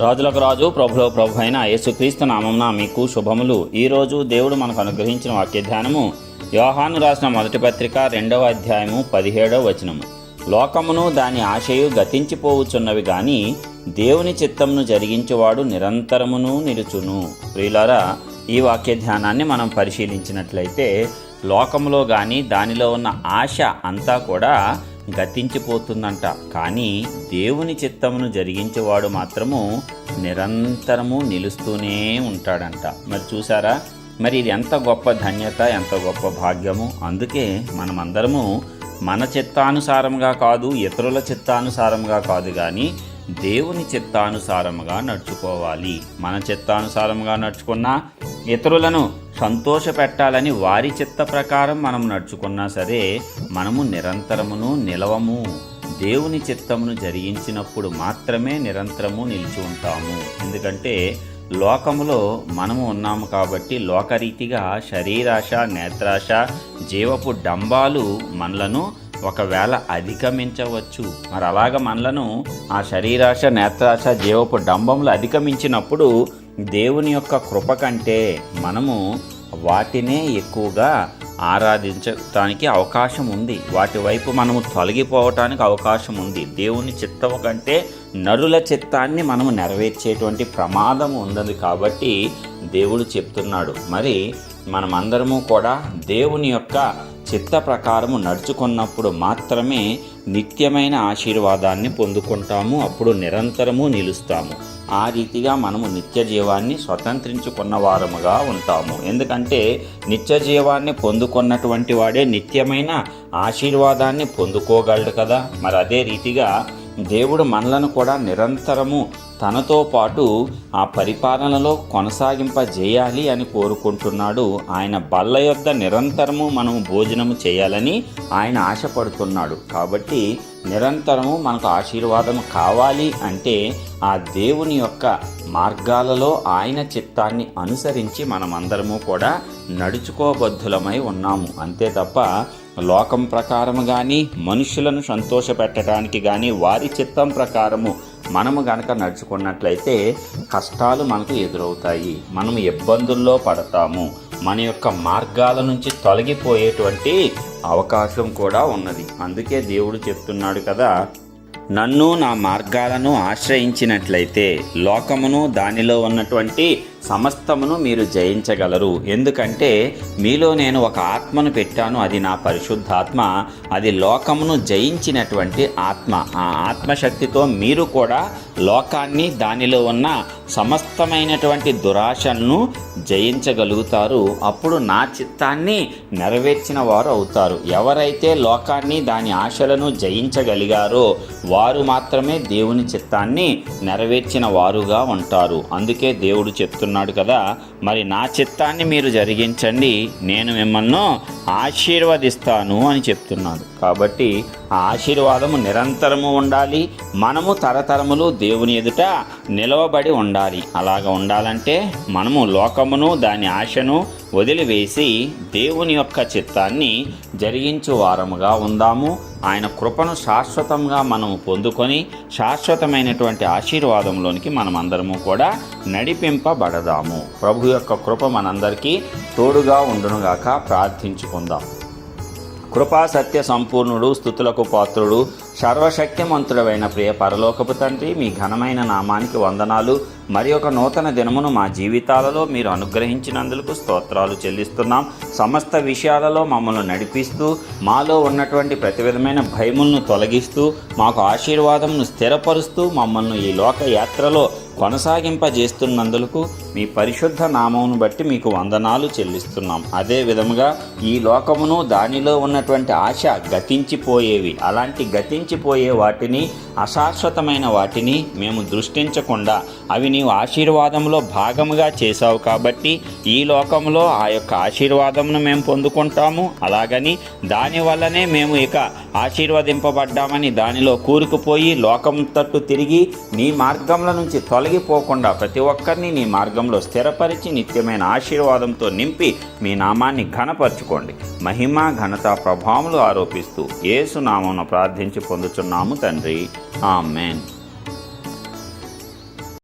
రాజులకు రాజు ప్రభులో ప్రభు అయిన యేసుక్రీస్తు నామంన మీకు శుభములు. ఈరోజు దేవుడు మనకు అనుగ్రహించిన వాక్య ధ్యానము యోహాను రాసిన మొదటి పత్రిక రెండవ అధ్యాయము పదిహేడవ వచనము. లోకమును దాని ఆశయు గతించిపోవుచున్నవి గాని దేవుని చిత్తమును జరిగించేవాడు నిరంతరమును నిలుచును. ప్రియులారా ఈ వాక్య ధ్యానాన్ని మనం పరిశీలించినట్లయితే లోకములో కానీ దానిలో ఉన్న ఆశ అంతా కూడా గతించిపోతుందంట. కానీ దేవుని చిత్తమును జరిగించేవాడు మాత్రము నిరంతరము నిలుస్తూనే ఉంటాడంట. మరి చూసారా మరి ఇది ఎంత గొప్ప ధన్యత ఎంత గొప్ప భాగ్యము? అందుకే మనమందరము మన చిత్తానుసారంగా కాదు ఇతరుల చిత్తానుసారంగా కాదు కానీ దేవుని చిత్తానుసారముగా నడుచుకోవాలి. మన చిత్తానుసారంగా నడుచుకున్న ఇతరులను సంతోష పెట్టాలని వారి చిత్త ప్రకారం మనం నడుచుకున్నా సరే మనము నిరంతరమును నిలవము. దేవుని చిత్తమును జరిగించినప్పుడు మాత్రమే నిరంతరము నిలిచి ఉంటాము. ఎందుకంటే లోకములో మనము ఉన్నాము కాబట్టి లోకరీతిగా శరీరాశ నేత్రాశ జీవపు డంబాలు మనలను ఒకవేళ అధిగమించవచ్చు. మరి అలాగ మనలను ఆ శరీరాశ నేత్రాశ జీవపు డంబములు అధిగమించినప్పుడు దేవుని యొక్క కృప కంటే మనము వాటినే ఎక్కువగా ఆరాధించటానికి అవకాశం ఉంది. వాటి వైపు మనము తొలగిపోవటానికి అవకాశం ఉంది. దేవుని చిత్తము కంటే నరుల చిత్తాన్ని మనము నెరవేర్చేటువంటి ప్రమాదం ఉన్నది కాబట్టి దేవుడు చెప్తున్నాడు. మరి మనమందరము కూడా దేవుని యొక్క చిత్త ప్రకారము నడుచుకున్నప్పుడు మాత్రమే నిత్యమైన ఆశీర్వాదాన్ని పొందుకుంటాము అప్పుడు నిరంతరము నిలుస్తాము. ఆ రీతిగా మనము నిత్య జీవాన్ని స్వతంత్రించుకున్న వారముగా ఉంటాము. ఎందుకంటే నిత్య జీవాన్ని పొందుకున్నటువంటి వాడే నిత్యమైన ఆశీర్వాదాన్ని పొందుకోగలడు కదా. మరి అదే రీతిగా దేవుడు మనలను కూడా నిరంతరము తనతో పాటు ఆ పరిపాలనలో కొనసాగింపజేయాలి అని కోరుకుంటున్నాడు. ఆయన బల్ల యొద్ద నిరంతరము మనం భోజనము చేయాలని ఆయన ఆశపడుతున్నాడు. కాబట్టి నిరంతరము మనకు ఆశీర్వాదం కావాలి అంటే ఆ దేవుని యొక్క మార్గాలలో ఆయన చిత్తాన్ని అనుసరించి మనమందరము కూడా నడుచుకోబద్ధులమై ఉన్నాము. అంతే తప్ప లోకం ప్రకారము కానీ మనుషులను సంతోషపెట్టడానికి కానీ వారి చిత్తం ప్రకారము మనము గనక నడుచుకున్నట్లయితే కష్టాలు మనకు ఎదురవుతాయి. మనం ఇబ్బందుల్లో పడతాము. మన యొక్క మార్గాల నుంచి తొలగిపోయేటువంటి అవకాశం కూడా ఉన్నది. అందుకే దేవుడు చెప్తున్నాడు కదా నన్ను నా మార్గాలను ఆశ్రయించినట్లయితే లోకమును దానిలో ఉన్నటువంటి సమస్తమును మీరు జయించగలరు. ఎందుకంటే మీలో నేను ఒక ఆత్మను పెట్టాను అది నా పరిశుద్ధాత్మ. అది లోకమును జయించినటువంటి ఆత్మ. ఆ ఆత్మశక్తితో మీరు కూడా లోకాన్ని దానిలో ఉన్న సమస్తమైనటువంటి దురాశలను జయించగలుగుతారు. అప్పుడు నా చిత్తాన్ని నెరవేర్చిన వారు అవుతారు. ఎవరైతే లోకాన్ని దాని ఆశలను జయించగలిగారో వారు మాత్రమే దేవుని చిత్తాన్ని నెరవేర్చిన వారుగా ఉంటారు. అందుకే దేవుడు చేస్తున్నాడు కదా మరి నా చిత్తాన్ని మీరు జరిగించండి నేను మిమ్మల్ని ఆశీర్వదిస్తాను అని చెప్తున్నాడు. కాబట్టి ఆ ఆశీర్వాదము నిరంతరము ఉండాలి మనము తరతరములు దేవుని ఎదుట నిలవబడి ఉండాలి. అలాగ ఉండాలంటే మనము లోకమును దాని ఆశను వదిలివేసి దేవుని యొక్క చిత్తాన్ని జరిగించు వారముగా ఉందాము. ఆయన కృపను శాశ్వతంగా మనము పొందుకొని శాశ్వతమైనటువంటి ఆశీర్వాదంలోనికి మనమందరము కూడా నడిపింపబడదాము. ప్రభు యొక్క కృప మనందరికీ తోడుగా ఉండునుగాక ప్రార్థించుకుందాం. కృపా సత్య సంపూర్ణుడు స్థుతులకు పాత్రుడు సర్వశక్తిమంతుడవైన ప్రియ పరలోకపు తండ్రి మీ ఘనమైన నామానికి వందనాలు. మరి ఒక నూతన దినమును మా జీవితాలలో మీరు అనుగ్రహించినందుకు స్తోత్రాలు చెల్లిస్తున్నాం. సమస్త విషయాలలో మమ్మల్ని నడిపిస్తూ మాలో ఉన్నటువంటి ప్రతి విధమైన భయములను తొలగిస్తూ మాకు ఆశీర్వాదంను స్థిరపరుస్తూ మమ్మల్ని ఈ లోక యాత్రలో కొనసాగింపజేస్తున్నందుకు మీ పరిశుద్ధ నామమును బట్టి మీకు వందనాలు చెల్లిస్తున్నాం. అదే విధముగా ఈ లోకమును దానిలో ఉన్నటువంటి ఆశ గతించిపోయేవి. అలాంటి గతించిపోయే వాటిని అశాశ్వతమైన వాటిని మేము దృష్టించకుండా అవి నీవు ఆశీర్వాదంలో భాగముగా చేశావు కాబట్టి ఈ లోకంలో ఆ యొక్క ఆశీర్వాదమును మేము పొందుకుంటాము. అలాగని దానివల్లనే మేము ఇక ఆశీర్వదింపబడ్డామని దానిలో కూరుకుపోయి లోకం తట్టు తిరిగి నీ మార్గంలో నుంచి తొలగిపోకుండా ప్రతి ఒక్కరిని నీ మార్గం మార్గంలో స్థిరపరిచి నిత్యమైన ఆశీర్వాదంతో నింపి మీ నామాన్ని ఘనపరచుకోండి. మహిమ ఘనత ప్రభావములు ఆరోపిస్తూ ఏసునామను ప్రార్థించి పొందుచున్నాము తండ్రి. ఆమెన్.